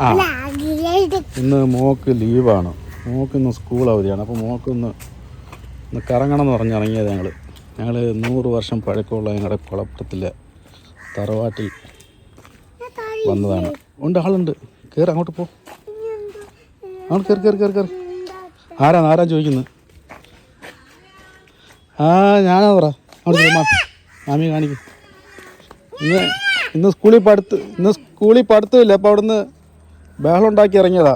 ആ. ഇന്ന് മോക്ക് ലീവാണ്. മോക്ക് ഇന്ന് സ്കൂൾ അവധിയാണ്. അപ്പോൾ മോക്ക് ഇന്ന് ഇന്ന് കറങ്ങണം എന്ന് പറഞ്ഞ് ഇറങ്ങിയത് ഞങ്ങൾ ഞങ്ങൾ നൂറ് വർഷം പഴക്കമുള്ള ഞങ്ങളുടെ കുളപ്പുറത്തിലെ തറവാട്ടിൽ വന്നതാണ്. ഉണ്ട് ആളുണ്ട്. കയറി അങ്ങോട്ട് പോ. അങ്ങോട്ട് കയറി കയറി കയറി കയറി ആരാ ആരാ ചോദിക്കുന്നത് ആ ഞാനാ പറ. ചെല്ല് മാമി കാണിക്കും. ഇന്ന് ഇന്ന് സ്കൂളിൽ പഠിത്ത് ഇന്ന് സ്കൂളിൽ പഠിത്തമില്ല. അപ്പോൾ അവിടുന്ന് ബഹളം ഉണ്ടാക്കി ഇറങ്ങിയതാ.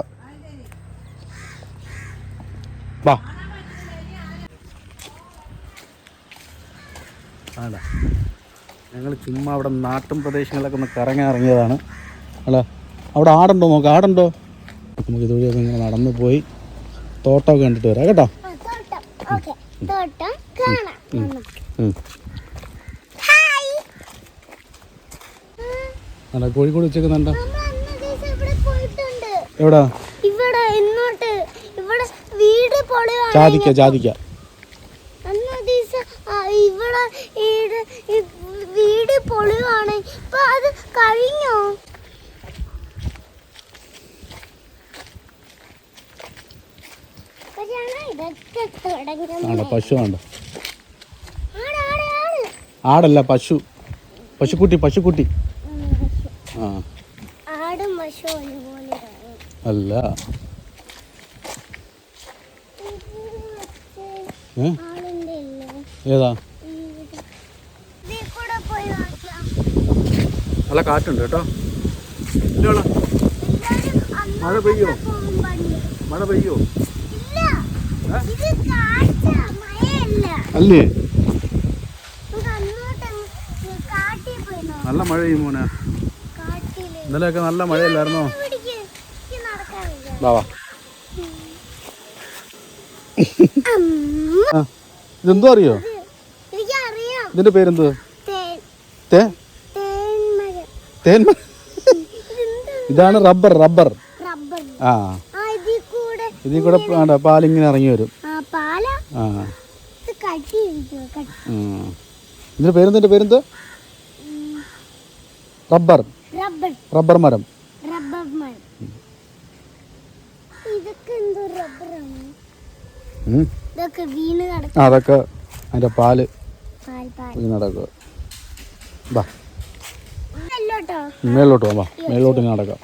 വാ. ആടാ ഞങ്ങൾ ചുമ്മാ അവിടെ നാട്ടും പ്രദേശങ്ങളിലൊക്കെ ഒന്ന് കറങ്ങാൻ ഇറങ്ങിയതാണ്. അല്ല അവിടെ ആടുണ്ടോ നോക്ക് ആടുണ്ടോ? നമുക്ക് ഇതുവഴിയൊക്കെ ഇങ്ങനെ നടന്നു പോയി. തോട്ടമൊക്കെ കണ്ടിട്ട് വരാം കേട്ടോ? അല്ല കോഴിക്കോട് വെച്ചേക്കുന്നുണ്ടോ എവിടാ? ഇവിടെ ഇന്നോട്ട് ഇവിടെ വീട് ജാതിക്ക ജാതിക്ക. ഇവിടെ വീട് അത് കഴിഞ്ഞോ? പശു ആടല്ല പശു. പശുക്കുട്ടി പശുക്കുട്ടി. ആ. ആടും പശു അല്ല. ഏതാ? നല്ല കാറ്റുണ്ട് കേട്ടോ. മഴ പെയ്യോ? മഴ പെയ്യോ? അല്ലേ? നല്ല മഴ ചെയ്യും മോനെ. ഇന്നലെയൊക്കെ നല്ല മഴയല്ലായിരുന്നോ? ബാവാ ഇതെന്തോ അറിയോ? ഇതിന്റെ പേരെന്തോ? തേ? തേൻ ഇതാണ് റബ്ബർ റബ്ബർ. ആ. ഇതിൽ കൂടെ പാലിങ്ങനെ ഇറങ്ങി വരും. ആ ഇതിന്റെ പേരെന്തിന്റെ പേരെന്തോ? റബ്ബർ. റബ്ബർ മരം. അതൊക്കെ അതിന്റെ പാൽ നടക്കുക വാ മേളിലോട്ട് വാ നടക്കാം.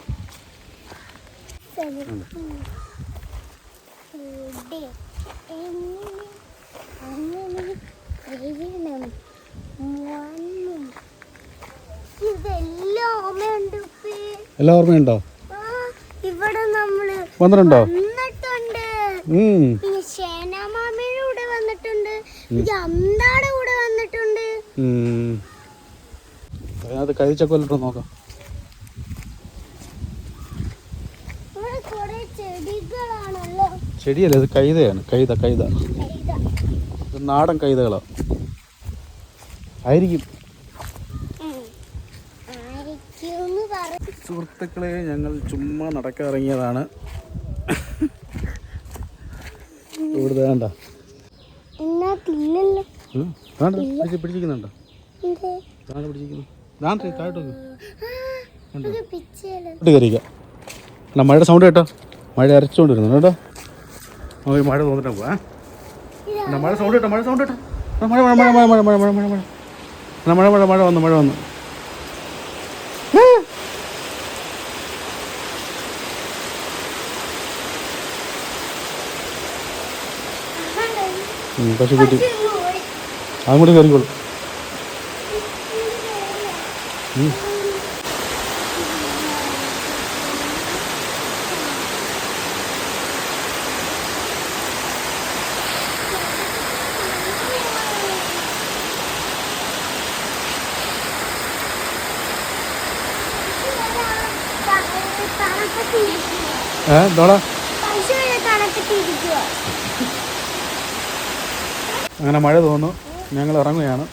എല്ലാം ഓർമ്മയുണ്ടോ? ഇവിടെ നമ്മൾ വന്നിട്ടുണ്ടോ? കൂടെ വന്നിട്ടുണ്ട്? അത് കഴിച്ചൊക്കെ വല്ലിട്ട് നോക്കാം. ചെടിയല്ല? ഇത് കൈതയാണ്. കൈത കൈത. ഇത് നാടൻ കൈതകളാ. ആയിരിക്കും. സുഹൃത്തുക്കളെ ഞങ്ങൾ ചുമ്മാ നടക്കാറിറങ്ങിയതാണ് ഇവിടെ വേണ്ട. പിടിച്ചിരിക്കുന്നുണ്ടോ. ഇത് താഴെ പിടിച്ചിരിക്കുന്നു. ദാണ്ട് താഴോട്ട് കയറിക്കാം എന്നാ മഴയുടെ സൗണ്ട് കേട്ടോ. മഴ അരച്ചുകൊണ്ടിരുന്നു കേട്ടോ. നമുക്ക് മഴ തോന്നിട്ടാ പോവാ എന്നാ മഴ സൗണ്ട് കേട്ടോ മഴ സൗണ്ട് കേട്ടോ. മഴ മഴ മഴ മഴ മഴ മഴ മഴ മഴ. മഴ മഴ മഴ മഴ വന്നു മഴ വന്നു. പശുക്കുട്ടി അങ്ങോട്ട് കയറിക്കോളും. ഏ എന്തോടാ? അങ്ങനെ മഴ തോന്നുന്നു ഞങ്ങൾ ഇറങ്ങുകയാണ്.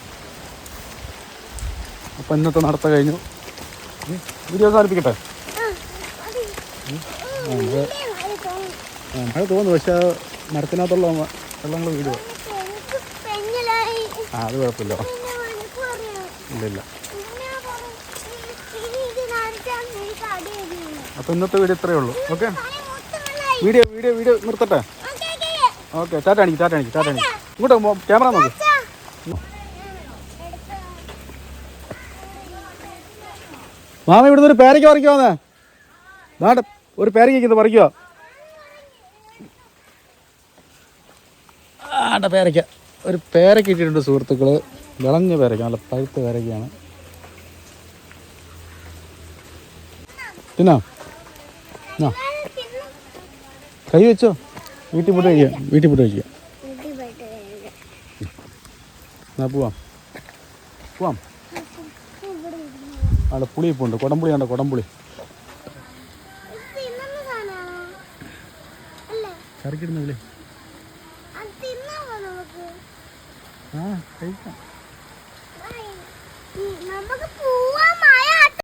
അപ്പം ഇന്നത്തെ നടത്ത കഴിഞ്ഞു. വീഡിയോ സാധിപ്പിക്കട്ടെ മഴ തോന്നുന്നു പക്ഷെ മരത്തിനകത്തുള്ള വെള്ളങ്ങൾ വീഴുക ആ അത് കുഴപ്പമില്ല. ഇല്ലില്ല. അപ്പം ഇന്നത്തെ വീഡിയോ ഇത്രയേ ഉള്ളൂ. ഓക്കെ? വീഡിയോ വീഡിയോ വീഡിയോ നിർത്തട്ടെ? ഓക്കെ ടാറ്റാണിക്ക് ടാറ്റാണിക്ക് ചാറ്റാണിക്ക് ഇങ്ങോട്ട് ക്യാമറ നോക്ക്. മാമ ഇവിടുന്ന് ഒരു പേരയ്ക്ക് പറിക്കുവാന്ന് നാട് ഒരു പേരയ്ക്ക് പറിക്കുക ആണ്ട പേരയ്ക്ക. ഒരു പേരയ്ക്ക് ഇട്ടിട്ടുണ്ട് സുഹൃത്തുക്കൾ വിളഞ്ഞ പേരയ്ക്ക നല്ല പഴുത്ത പേരയ്ക്കാണ് തിന്നാ? കൈ വെച്ചോ. വീട്ടിൽ പോയിട്ട് കഴിക്കാം. വീട്ടിൽ പോയിട്ട് കഴിക്കാം. എന്നാ പോവാം. പോവാം. അവിടെ പുളി ഇപ്പോൾ ഉണ്ട് കുടംപുളി ഉണ്ട് കുടംപുളി. കറിക്കിടുന്നില്ലേ ആ കഴിക്കാം. നമുക്ക് പൂ